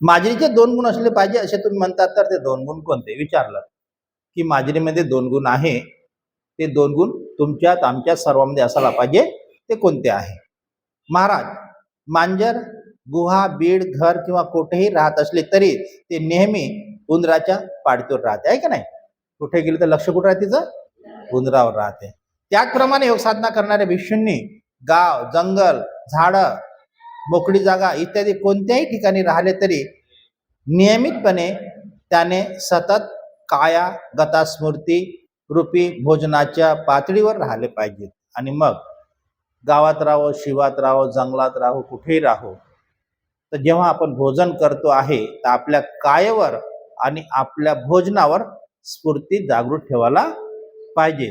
माजरीचे दोन गुण असले पाहिजे असे तुम्ही म्हणतात तर ते दोन गुण कोणते? विचारलं. की माजरीमध्ये दोन गुण आहे ते दोन गुण तुमच्यात आमच्या सर्वांमध्ये असायला पाहिजे ते कोणते आहे? महाराज मांजर गुहा बीड घर किंवा कुठेही राहत असले तरी ते नेहमी उंदराच्या पाडतीवर राहते आहे का नाही? कुठे गेले तर लक्ष कुठं राहते तिचं? उंदरावर राहते. त्याचप्रमाणे योगसाधना करणाऱ्या भिक्षूंनी गाव जंगल झाडं मोकळी जागा इत्यादी कोणत्याही ठिकाणी राहिले तरी नियमितपणे त्याने सतत काया गता स्मृती रूपी भोजनाच्या पातळीवर राहिले पाहिजेत. आणि मग गावात राहो शिवात राहो जंगलात राहो कुठेही राहो तर जेव्हा आपण भोजन करतो आहे तर आपल्या कायेवर आणि आपल्या भोजनावर स्फूर्ती जागृत ठेवायला पाहिजे.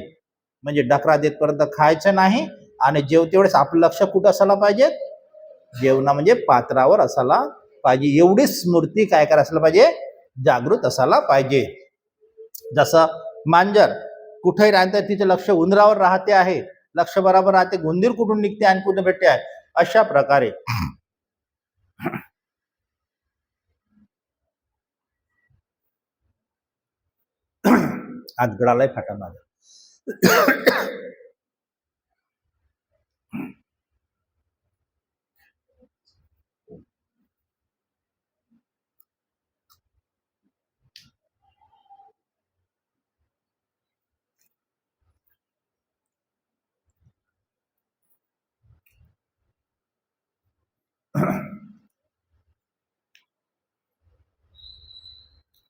म्हणजे डकरा देतपर्यंत खायचं नाही आणि जेवते वेळेस आपलं लक्ष कुठं असायला पाहिजेत? जेवणा म्हणजे पात्रावर असायला पाहिजे. एवढी स्मृती काय काय असायला पाहिजे जागृत असायला पाहिजे. जसं मांजर कुठेही राहतं तिचं लक्ष उंदरावर राहते आहे. लक्ष बराबर राहते गुंदीर कुठून निघते आणि कुठे भेटते आहे? अशा प्रकारे. आज गळालाय फाटा माझा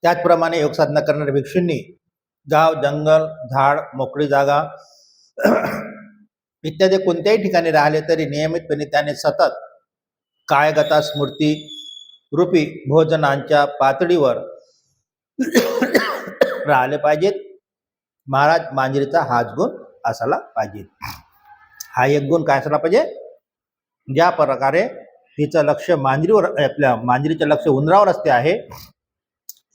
त्याचप्रमाणे योगसाधना करणाऱ्या भिक्षूंनी गाव जंगल झाड मोकळी जागा इत्यादी कोणत्याही ठिकाणी राहिले तरी नियमितपणे त्याने सतत कायगता स्मृती रूपी भोजनांच्या पातळीवर राहिले पाहिजेत. महाराज मांजरीचा हाच गुण असायला पाहिजे हा एक गुण काय असला पाहिजे? ज्या प्रकारे तिचं लक्ष मांजरीवर आपल्या मांजरीचं लक्ष उंदरावर असते आहे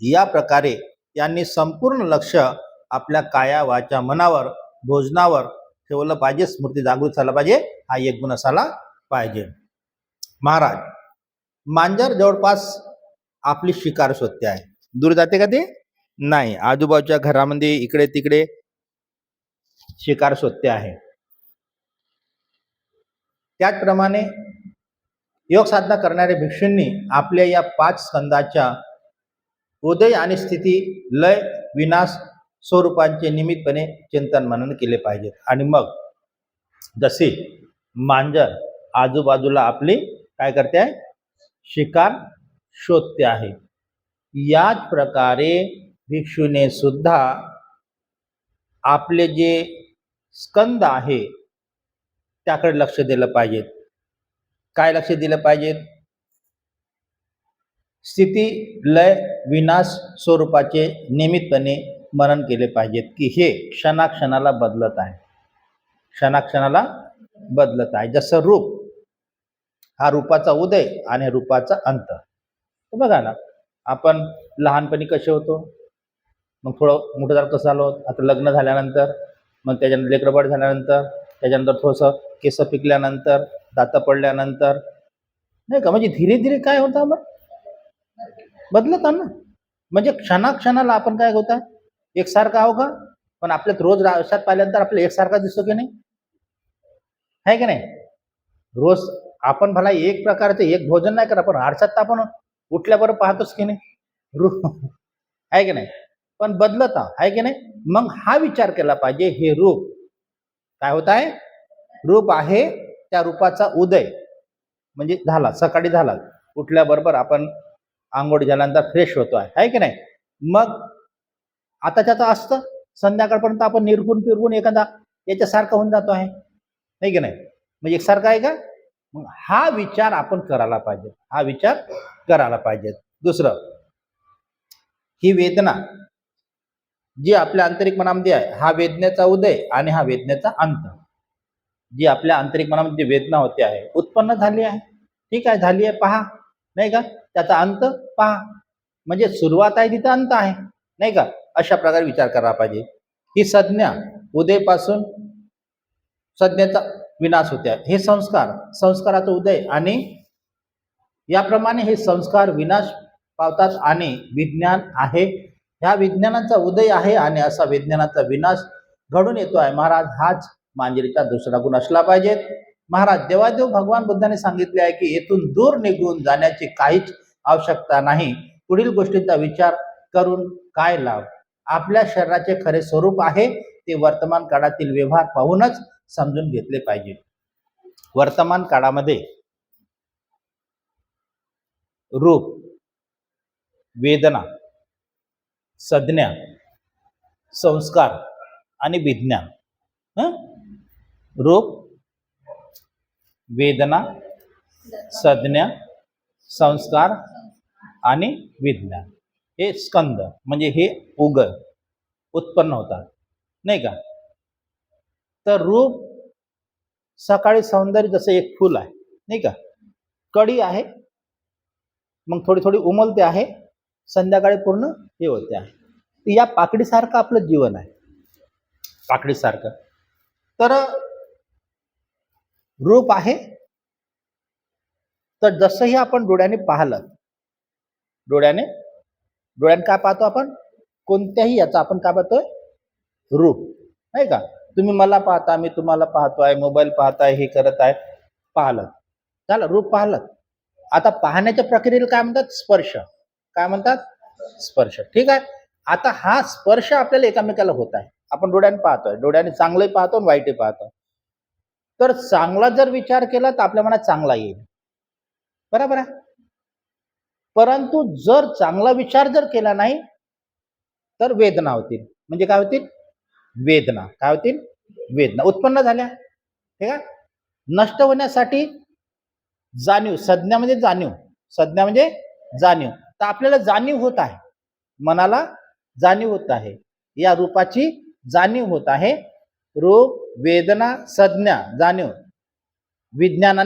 या प्रकारे यांनी संपूर्ण लक्ष आपल्या कायावाच्या मनावर भोजनावर ठेवलं पाहिजे. स्मृती जागृत झाला पाहिजे. हा एक गुण असायला पाहिजे. महाराज मांजर जवळपास आपली शिकार शोधते आहे. दूर जाते का ते? नाही. आजूबाजूच्या घरामध्ये इकडे तिकडे शिकार शोधते आहे. त्याचप्रमाणे योग साधना करणाऱ्या भिक्षूंनी आपल्या या पाच स्कंदाच्या उदय आणि स्थिती लय विनाश स्वरूपांचे निमित्तपणे चिंतन मनन केले पाहिजेत. आणि मग जसे मांजर आजूबाजूला आपली काय करते? आहे शिकार शोधते आहे. याच प्रकारे भिक्षूने सुद्धा आपले जे स्कंद आहे त्याकडे लक्ष दिलं पाहिजेत. काय लक्ष दिलं पाहिजेत? स्थिती लय विनाश स्वरूपाचे नियमितपणे मनन केले पाहिजेत की हे क्षणाक्षणाला बदलत आहे. क्षणाक्षणाला बदलत आहे. जसं रूप हा रूपाचा उदय आणि रूपाचा अंत. तर बघा ना आपण लहानपणी कसे होतो? मग थोडं मोठं झालं कसं झालो आता लग्न झाल्यानंतर मग त्याच्यानंतर लेकरबाळ झाल्यानंतर त्याच्यानंतर थोडंसं केस पिकल्यानंतर दातं पडल्यानंतर. नाही का? म्हणजे धीरे धीरे काय होतं मग बदलत ना म्हणजे क्षणाक्षणाला आपण काय होता एकसारखा आहो का? पण आपल्यात रोज आयुष्यात पाहिल्यानंतर आपल्याला एकसारखा दिसतो की नाही? आहे की नाही? रोज आपण भला एक प्रकारचं एक भोजन नाही करा पण आरशात तर आपण उठल्याबरोबर पाहतोच की नाही? रू आहे की नाही? पण बदलत आहे की नाही? मग हा विचार केला पाहिजे हे रूप. काय होत आहे? रूप आहे त्या रूपाचा उदय. म्हणजे झाला सकाळी झाला. उठल्याबरोबर आपण आंघोळ झाल्यानंतर फ्रेश होतो आहे. की नाही? मग आताच्या तर असतं. संध्याकाळपर्यंत आपण निरगुण फिरगुण एखादा याच्यासारखं होऊन जातो आहे. नाही की नाही? म्हणजे एकसारखं आहे का? मग हा विचार आपण करायला पाहिजे. हा विचार करायला पाहिजे. दुसरं ही वेदना जी आपल्या आंतरिक मनामध्ये आहे हा वेदनेचा उदय आणि हा वेदनेचा अंत. जी आपल्या आंतरिक मनामध्ये वेदना होते आहे उत्पन्न झाली आहे. ठीक आहे झाली आहे पहा. नाही का? त्याचा अंत पहा. म्हणजे सुरुवात आहे तिथं अंत आहे. नाही का? अशा प्रकारे विचार करायला पाहिजे. ही संज्ञा उदयपासून संज्ञेचा विनाश होते. हे संस्कार संस्काराचा उदय आणि याप्रमाणे हे संस्कार विनाश पावतात आणि विज्ञान आहे. ह्या विज्ञानाचा उदय आहे आणि असा विज्ञानाचा विनाश घडून येतो आहे महाराज हाच मांजरीचा दुसरा गुण असला पाहिजेत. महाराज देवादेव भगवान बुद्धाने सांगितले आहे की येथून दूर निघून जाण्याची काहीच आवश्यकता नाही. पुढील गोष्टींचा विचार करून काय लाभ? आपल्या शरीराचे खरे स्वरूप आहे ते वर्तमान काळातील व्यवहार पाहूनच समजून घेतले पाहिजे. वर्तमान काळामध्ये रूप वेदना संज्ञा संस्कार आणि विज्ञान रूप वेदना संज्ञा संस्कार आणि विज्ञान. हे स्कंद म्हणजे हे उगर उत्पन्न होतात. नाही का? तर रूप सकाळी सौंदर्य जसं एक फूल आहे नाही का? कडी आहे मग थोडी थोडी उमलते आहे संध्याकाळी पूर्ण हे होते आहे. या पाकडीसारखं आपलं जीवन आहे. पाकडीसारखं. तर रूप आहे. तर जसंही आपण डोळ्याने पाहिलं डोळ्याने डोळ्याने काय पाहतो आपण? कोणत्याही याचा आपण काय पाहतोय? रूप. नाही का? तुम्ही मला पाहता मी तुम्हाला पाहतो आहे मोबाईल पाहताय हे करत आहे पाहिलं. झालं रूप पाहिलं. आता पाहण्याच्या प्रक्रियेला काय म्हणतात? स्पर्श. काय म्हणतात? स्पर्श. ठीक आहे? आता हा स्पर्श आपल्याला एकामेकाला होत आहे. आपण डोळ्याने पाहतोय. डोळ्याने चांगलंही पाहतो आणि वाईटही पाहतो. तर चांगला जर विचार केला तर आपल्या मनात चांगला येईल. बरोबर आहे? परंतु जर चांगला विचार जर केला नाही तर वेदना होतील. म्हणजे काय होतील? वेदना. काय होतील? वेदना. उत्पन्न झाल्या. ठीक आहे नष्ट होण्यासाठी जाणीव. संज्ञा म्हणजे जाणीव. संज्ञा म्हणजे जाणीव. तर आपल्याला जाणीव होत आहे. मनाला जाणीव होत आहे. या रूपाची जाणीव होत आहे. रूप वेदना संज्ञा जाणीव विज्ञानाने